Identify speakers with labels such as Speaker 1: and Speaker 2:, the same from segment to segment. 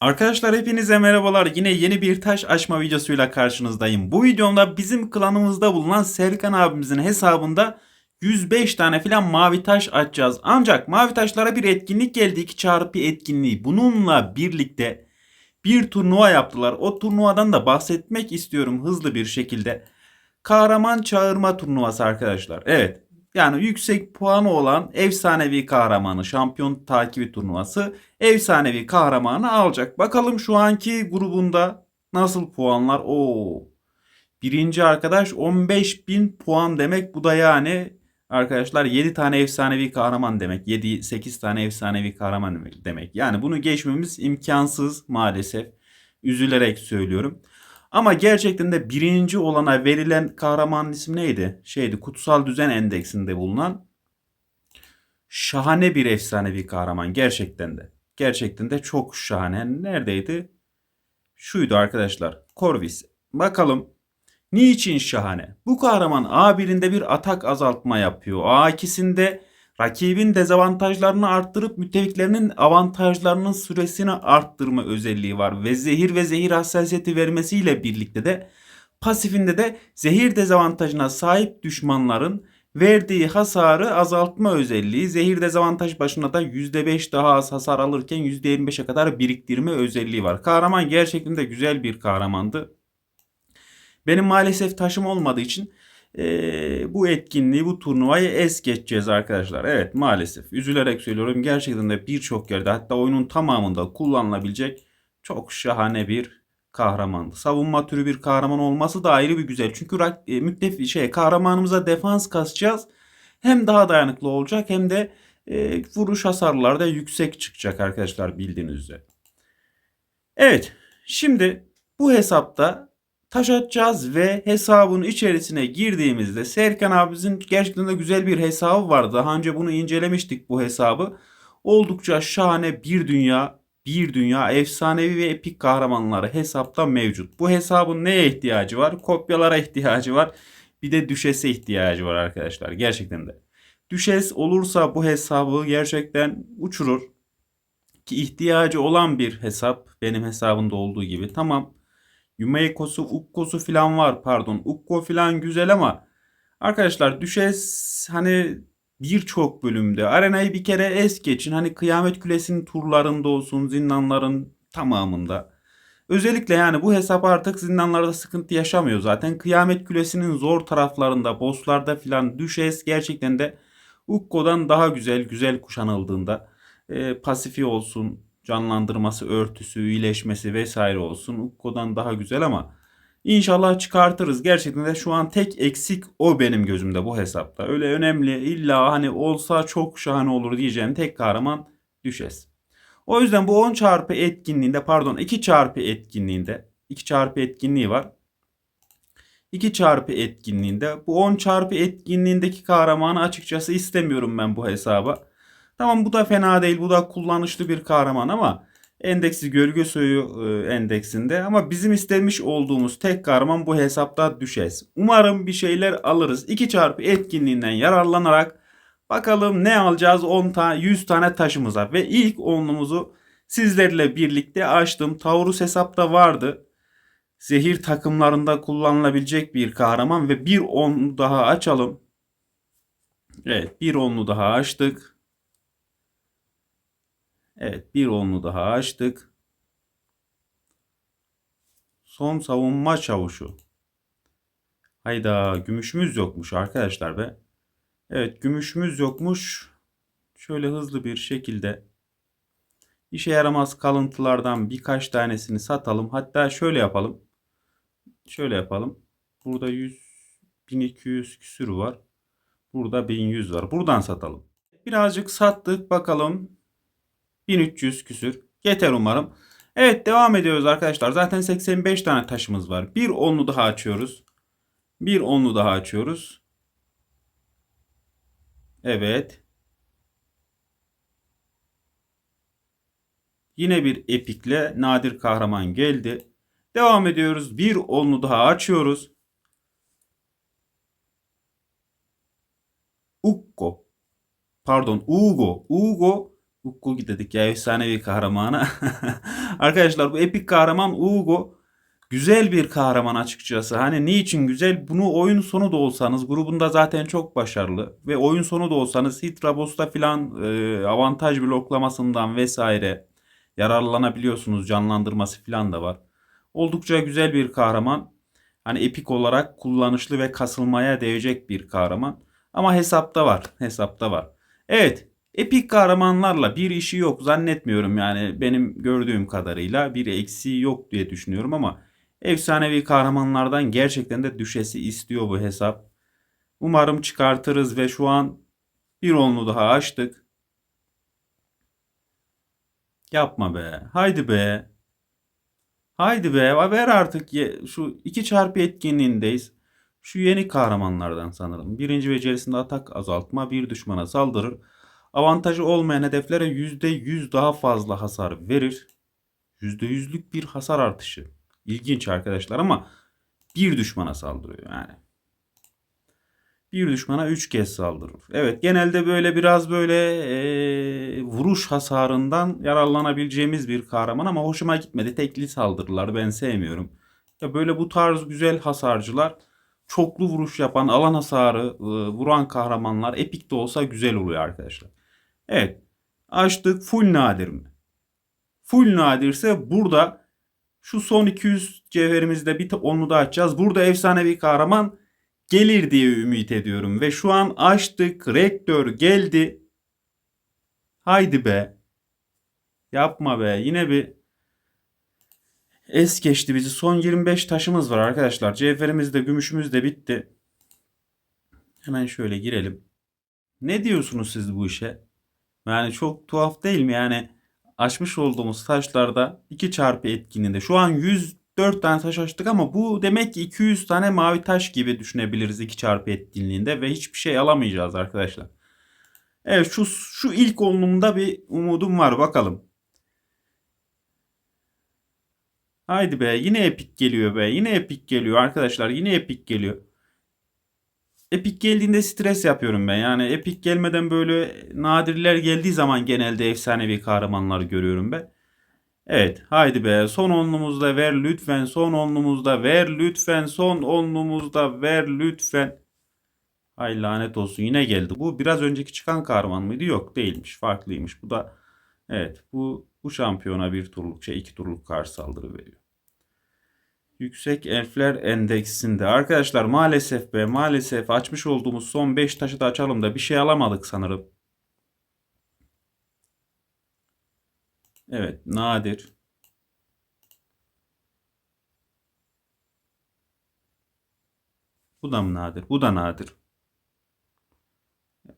Speaker 1: Arkadaşlar hepinize merhabalar. Yine yeni bir taş açma videosuyla karşınızdayım. Bu videomda bizim klanımızda bulunan Serkan abimizin hesabında 105 tane filan mavi taş açacağız. Ancak mavi taşlara bir etkinlik geldi. 2 çarpı etkinliği. Bununla birlikte bir turnuva yaptılar. O turnuvadan da bahsetmek istiyorum hızlı bir şekilde. Kahraman çağırma turnuvası arkadaşlar. Evet. Yani yüksek puanı olan efsanevi kahramanı şampiyon takibi turnuvası efsanevi kahramanı alacak. Bakalım şu anki grubunda nasıl puanlar? Oo. Birinci arkadaş 15.000 puan demek. Bu da yani arkadaşlar 7 tane efsanevi kahraman demek. 7-8 tane efsanevi kahraman demek. Yani bunu geçmemiz imkansız maalesef. Üzülerek söylüyorum. Ama gerçekten de birinci olana verilen kahramanın ismi neydi? Şeydi Kutsal Düzen Endeksinde bulunan şahane bir efsanevi kahraman gerçekten de. Gerçekten de çok şahane. Neredeydi? Şuydu arkadaşlar. Corvus. Bakalım niçin şahane? Bu kahraman A1'inde bir atak azaltma yapıyor. A2'sinde rakibin dezavantajlarını arttırıp müttefiklerinin avantajlarının süresini arttırma özelliği var. Ve zehir ve zehir hassasiyeti vermesiyle birlikte de pasifinde de zehir dezavantajına sahip düşmanların verdiği hasarı azaltma özelliği. Zehir dezavantaj başına da %5 daha az hasar alırken %25'e kadar biriktirme özelliği var. Kahraman gerçekten de güzel bir kahramandı. Benim maalesef taşım olmadığı için e, bu etkinliği, bu turnuvayı es geçeceğiz arkadaşlar. Evet maalesef. Üzülerek söylüyorum. Gerçekten de birçok yerde hatta oyunun tamamında kullanılabilecek çok şahane bir kahramandı. Savunma türü bir kahraman olması da ayrı bir güzel. Çünkü e, müttef şey kahramanımıza defans kasacağız. Hem daha dayanıklı olacak hem de e, vuruş hasarları da yüksek çıkacak arkadaşlar bildiğiniz üzere. Evet. Şimdi bu hesapta taş atacağız ve hesabın içerisine girdiğimizde Serkan abimizin gerçekten de güzel bir hesabı vardı. Daha önce bunu incelemiştik bu hesabı. Oldukça şahane bir dünya, bir dünya efsanevi ve epik kahramanları hesapta mevcut. Bu hesabın neye ihtiyacı var? Kopyalara ihtiyacı var. Bir de düşese ihtiyacı var arkadaşlar. Gerçekten de. Düşes olursa bu hesabı gerçekten uçurur. Ki ihtiyacı olan bir hesap. Benim hesabımda olduğu gibi. Tamam Yumeiko'su, Ukko'su falan var pardon. Ukko falan güzel ama arkadaşlar Düşes hani birçok bölümde arenayı bir kere es geçin. Hani Kıyamet Kulesi'nin turlarında olsun zindanların tamamında. Özellikle yani bu hesap artık zindanlarda sıkıntı yaşamıyor zaten. Kıyamet Kulesi'nin zor taraflarında, bosslarda filan Düşes gerçekten de Ukko'dan daha güzel, güzel kuşanıldığında e, pasifi olsun, canlandırması, örtüsü, iyileşmesi vesaire olsun. Ukko'dan daha güzel ama inşallah çıkartırız. Gerçekten de şu an tek eksik o benim gözümde bu hesapta. Öyle önemli illa hani olsa çok şahane olur diyeceğim tek kahraman Düşes. O yüzden bu 10 çarpı etkinliğinde pardon 2 çarpı etkinliğinde 2 çarpı etkinliği var. 2 çarpı etkinliğinde bu 10 çarpı etkinliğindeki kahramanı açıkçası istemiyorum ben bu hesaba. Tamam bu da fena değil. Bu da kullanışlı bir kahraman ama endeksi gölge soyu e, endeksinde ama bizim istemiş olduğumuz tek kahraman bu hesapta düşez. Umarım bir şeyler alırız. 2 çarpı etkinliğinden yararlanarak bakalım ne alacağız 10 tane 100 tane taşımıza ve ilk onlumuzu sizlerle birlikte açtım. Taurus hesapta vardı. Zehir takımlarında kullanılabilecek bir kahraman ve bir onlu daha açalım. Evet bir onlu daha açtık. Evet bir onlu daha açtık. Son savunma çavuşu. Hayda gümüşümüz yokmuş arkadaşlar be. Evet gümüşümüz yokmuş. Şöyle hızlı bir şekilde işe yaramaz kalıntılardan birkaç tanesini satalım. Hatta şöyle yapalım. Şöyle yapalım. Burada 100 1200 küsür var. Burada 1100 var. Buradan satalım. Birazcık sattık bakalım 1300 küsür. Yeter umarım. Evet devam ediyoruz arkadaşlar. Zaten 85 tane taşımız var. Bir onlu daha açıyoruz. Bir onlu daha açıyoruz. Evet. Yine bir epikle nadir kahraman geldi. Devam ediyoruz. Bir onlu daha açıyoruz. Ukko. Pardon Ugo. Ugo Ukkugi dedik ya efsanevi kahramana. Arkadaşlar bu epik kahraman Ugo güzel bir kahraman açıkçası. Hani niçin güzel? Bunu oyun sonu da olsanız grubunda zaten çok başarılı ve oyun sonu da olsanız Hydra Boss'ta filan e, avantaj bloklamasından vesaire yararlanabiliyorsunuz. Canlandırması filan da var. Oldukça güzel bir kahraman. Hani epik olarak kullanışlı ve kasılmaya değecek bir kahraman. Ama hesapta var. Hesapta var. Evet. Epik kahramanlarla bir işi yok zannetmiyorum yani benim gördüğüm kadarıyla bir eksiği yok diye düşünüyorum ama efsanevi kahramanlardan gerçekten de düşesi istiyor bu hesap. Umarım çıkartırız ve şu an bir onlu daha açtık. Yapma be. Haydi be. Haydi be. Ver artık. Ye- Şu 2 çarpı etkinliğindeyiz. Şu yeni kahramanlardan sanırım. Birinci becerisinde atak azaltma bir düşmana saldırır. Avantajı olmayan hedeflere %100 daha fazla hasar verir. %100'lük bir hasar artışı. İlginç arkadaşlar ama bir düşmana saldırıyor yani. Bir düşmana 3 kez saldırır. Evet genelde böyle biraz böyle eee, vuruş hasarından yararlanabileceğimiz bir kahraman ama hoşuma gitmedi. Tekli saldırılar ben sevmiyorum. Ya böyle bu tarz güzel hasarcılar çoklu vuruş yapan alan hasarı e, vuran kahramanlar epik de olsa güzel oluyor arkadaşlar. Evet açtık full nadir mi? Full nadirse burada şu son 200 cevherimizde bir onu da açacağız. Burada efsanevi kahraman gelir diye ümit ediyorum. Ve şu an açtık. Rektör geldi. Haydi be. Yapma be. Yine bir es geçti bizi. Son 25 taşımız var arkadaşlar. Cevherimiz de gümüşümüz de bitti. Hemen şöyle girelim. Ne diyorsunuz siz bu işe? Yani çok tuhaf değil mi? Yani açmış olduğumuz taşlarda 2 çarpı etkinliğinde şu an 104 tane taş açtık ama bu demek ki 200 tane mavi taş gibi düşünebiliriz 2 çarpı etkinliğinde ve hiçbir şey alamayacağız arkadaşlar. Evet şu şu ilk onluğumda bir umudum var bakalım. Haydi be yine epik geliyor be yine epik geliyor arkadaşlar yine epik geliyor. Epik geldiğinde stres yapıyorum ben. Yani epik gelmeden böyle nadirler geldiği zaman genelde efsanevi kahramanlar görüyorum ben. Evet haydi be son onlumuzda ver lütfen son onlumuzda ver lütfen son onlumuzda ver lütfen. Ay lanet olsun yine geldi. Bu biraz önceki çıkan kahraman mıydı? Yok değilmiş farklıymış. Bu da evet bu bu şampiyona bir turluk şey iki turluk karşı saldırı veriyor. Yüksek elfler endeksinde. Arkadaşlar maalesef be maalesef açmış olduğumuz son 5 taşı da açalım da bir şey alamadık sanırım. Evet nadir. Bu da mı nadir? Bu da nadir.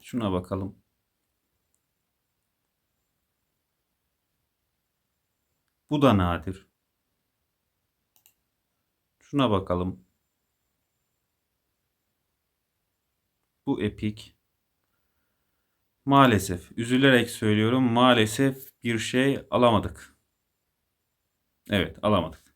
Speaker 1: Şuna bakalım. Bu da nadir. Şuna bakalım. Bu epik. Maalesef, üzülerek söylüyorum, maalesef bir şey alamadık. Evet, alamadık.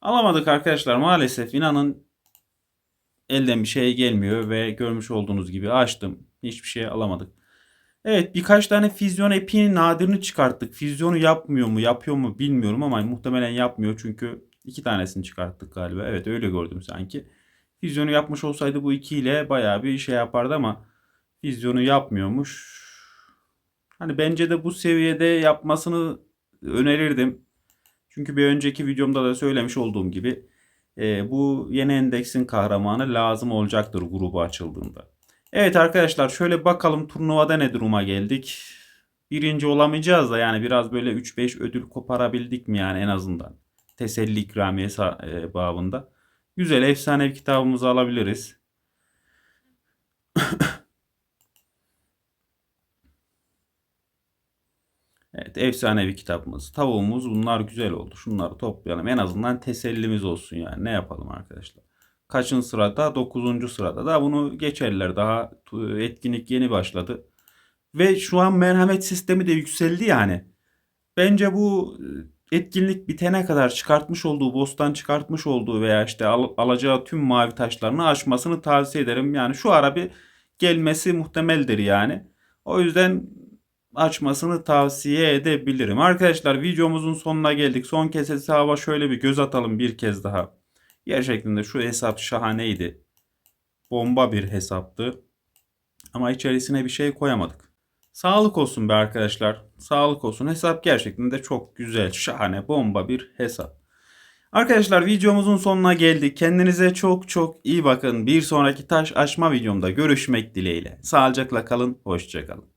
Speaker 1: Alamadık arkadaşlar maalesef. inanın elden bir şey gelmiyor ve görmüş olduğunuz gibi açtım. Hiçbir şey alamadık. Evet birkaç tane füzyon epiğinin nadirini çıkarttık. Füzyonu yapmıyor mu yapıyor mu bilmiyorum ama muhtemelen yapmıyor çünkü iki tanesini çıkarttık galiba. Evet öyle gördüm sanki. Füzyonu yapmış olsaydı bu iki ile bayağı bir şey yapardı ama füzyonu yapmıyormuş. Hani bence de bu seviyede yapmasını önerirdim. Çünkü bir önceki videomda da söylemiş olduğum gibi e, bu yeni endeksin kahramanı lazım olacaktır grubu açıldığında. Evet arkadaşlar şöyle bakalım turnuvada ne duruma geldik. Birinci olamayacağız da yani biraz böyle 3-5 ödül koparabildik mi yani en azından. Teselli ikramiye e, babında. Güzel efsane bir kitabımızı alabiliriz. Evet efsanevi kitabımız. Tavuğumuz bunlar güzel oldu. Şunları toplayalım. En azından tesellimiz olsun yani. Ne yapalım arkadaşlar. Kaçıncı sırada? 9. sırada da bunu geçerler. Daha etkinlik yeni başladı. Ve şu an merhamet sistemi de yükseldi yani. Bence bu etkinlik bitene kadar çıkartmış olduğu, bostan çıkartmış olduğu veya işte al, alacağı tüm mavi taşlarını açmasını tavsiye ederim. Yani şu ara bir gelmesi muhtemeldir yani. O yüzden açmasını tavsiye edebilirim. Arkadaşlar videomuzun sonuna geldik. Son kez hesaba şöyle bir göz atalım bir kez daha. Gerçekten de şu hesap şahaneydi. Bomba bir hesaptı. Ama içerisine bir şey koyamadık. Sağlık olsun be arkadaşlar. Sağlık olsun. Hesap gerçekten de çok güzel, şahane, bomba bir hesap. Arkadaşlar videomuzun sonuna geldik. Kendinize çok çok iyi bakın. Bir sonraki taş açma videomda görüşmek dileğiyle. Sağlıcakla kalın, hoşçakalın.